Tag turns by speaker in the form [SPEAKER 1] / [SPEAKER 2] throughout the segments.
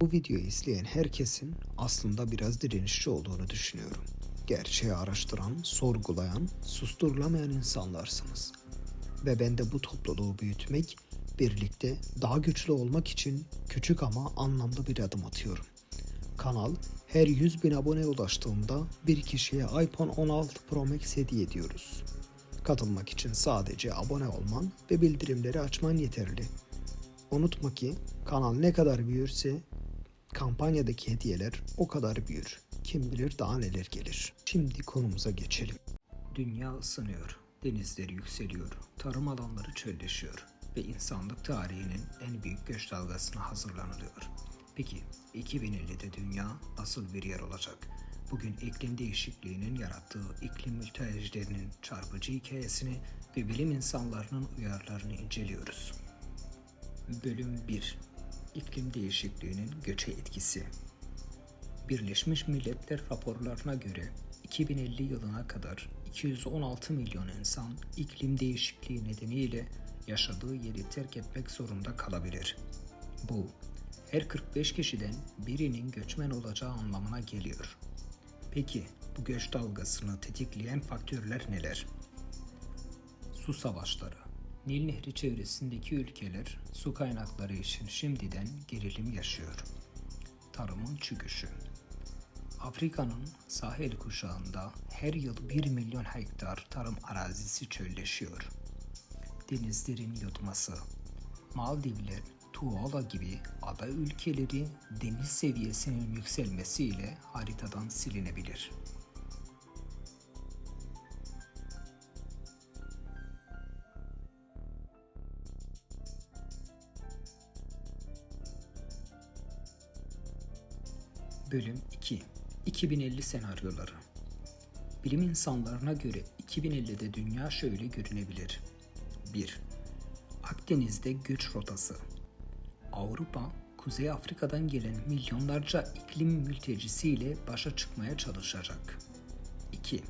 [SPEAKER 1] Bu videoyu izleyen herkesin aslında biraz direnişçi olduğunu düşünüyorum. Gerçeği araştıran, sorgulayan, susturulamayan insanlarsınız. Ve ben de bu topluluğu büyütmek, birlikte daha güçlü olmak için küçük ama anlamlı bir adım atıyorum. Kanal her 100 bin abone ulaştığında bir kişiye iPhone 16 Pro Max hediye ediyoruz. Katılmak için sadece abone olman ve bildirimleri açman yeterli. Unutma ki kanal ne kadar büyürse kampanyadaki hediyeler o kadar büyür. Kim bilir daha neler gelir. Şimdi konumuza geçelim. Dünya ısınıyor, denizleri yükseliyor, tarım alanları çölleşiyor ve insanlık tarihinin en büyük göç dalgasına hazırlanılıyor. Peki 2050'de dünya nasıl bir yer olacak? Bugün iklim değişikliğinin yarattığı iklim mültecilerinin çarpıcı hikayesini ve bilim insanlarının uyarılarını inceliyoruz. Bölüm 1 İklim değişikliğinin göçe etkisi Birleşmiş Milletler raporlarına göre 2050 yılına kadar 216 milyon insan iklim değişikliği nedeniyle yaşadığı yeri terk etmek zorunda kalabilir. Bu, her 45 kişiden birinin göçmen olacağı anlamına geliyor. Peki bu göç dalgasını tetikleyen faktörler neler? Su savaşları. Nil Nehri çevresindeki ülkeler su kaynakları için şimdiden gerilim yaşıyor. Tarımın çöküşü. Afrika'nın sahil kuşağında her yıl 1 milyon hektar tarım arazisi çölleşiyor. Denizlerin yutması. Maldivler, Tuvalu gibi ada ülkeleri deniz seviyesinin yükselmesiyle haritadan silinebilir. Bölüm 2 2050 senaryoları Bilim insanlarına göre 2050'de dünya şöyle görünebilir. 1. Akdeniz'de göç rotası. Avrupa, Kuzey Afrika'dan gelen milyonlarca iklim mültecisiyle başa çıkmaya çalışacak. 2.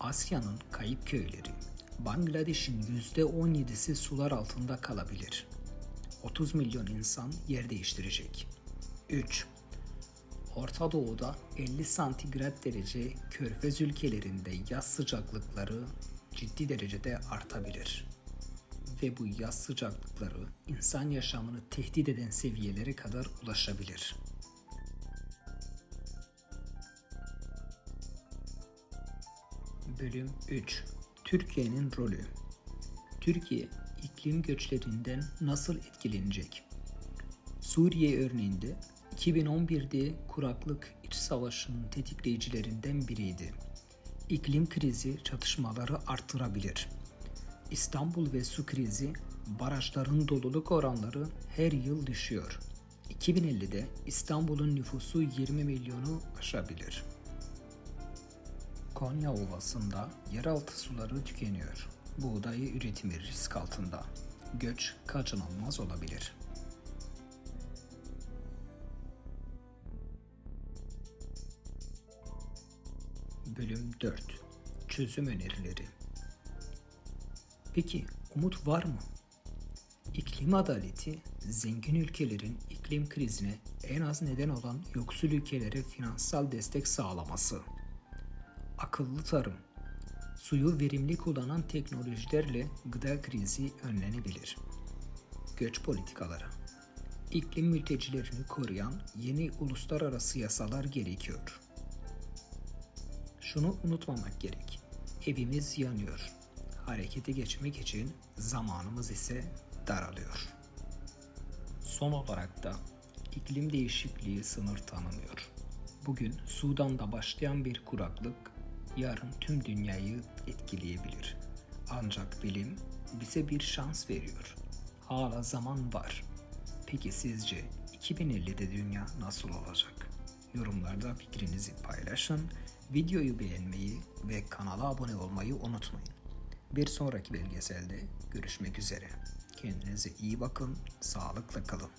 [SPEAKER 1] Asya'nın kayıp köyleri. Bangladeş'in %17'si sular altında kalabilir. 30 milyon insan yer değiştirecek. 3. Orta Doğu'da 50 santigrat derece körfez ülkelerinde yaz sıcaklıkları ciddi derecede artabilir. Ve bu yaz sıcaklıkları insan yaşamını tehdit eden seviyelere kadar ulaşabilir. Bölüm 3 Türkiye'nin rolü Türkiye iklim göçlerinden nasıl etkilenecek? Suriye örneğinde 2011'de kuraklık iç savaşının tetikleyicilerinden biriydi. İklim krizi çatışmaları arttırabilir. İstanbul ve su krizi barajların doluluk oranları her yıl düşüyor. 2050'de İstanbul'un nüfusu 20 milyonu aşabilir. Konya Ovası'nda yeraltı suları tükeniyor. Buğday üretimi risk altında. Göç kaçınılmaz olabilir. Bölüm 4 Çözüm önerileri Peki umut var mı? İklim adaleti, zengin ülkelerin iklim krizine en az neden olan yoksul ülkelere finansal destek sağlaması. Akıllı tarım, suyu verimli kullanan teknolojilerle gıda krizi önlenebilir. Göç politikaları, iklim mültecilerini koruyan yeni uluslararası yasalar gerekiyor. Şunu unutmamak gerek. Evimiz yanıyor. Harekete geçmek için zamanımız ise daralıyor. Son olarak da iklim değişikliği sınır tanımıyor. Bugün Sudan'da başlayan bir kuraklık yarın tüm dünyayı etkileyebilir. Ancak bilim bize bir şans veriyor. Hala zaman var. Peki sizce 2050'de dünya nasıl olacak? Yorumlarda fikrinizi paylaşın, videoyu beğenmeyi ve kanala abone olmayı unutmayın. Bir sonraki belgeselde görüşmek üzere. Kendinize iyi bakın, sağlıkla kalın.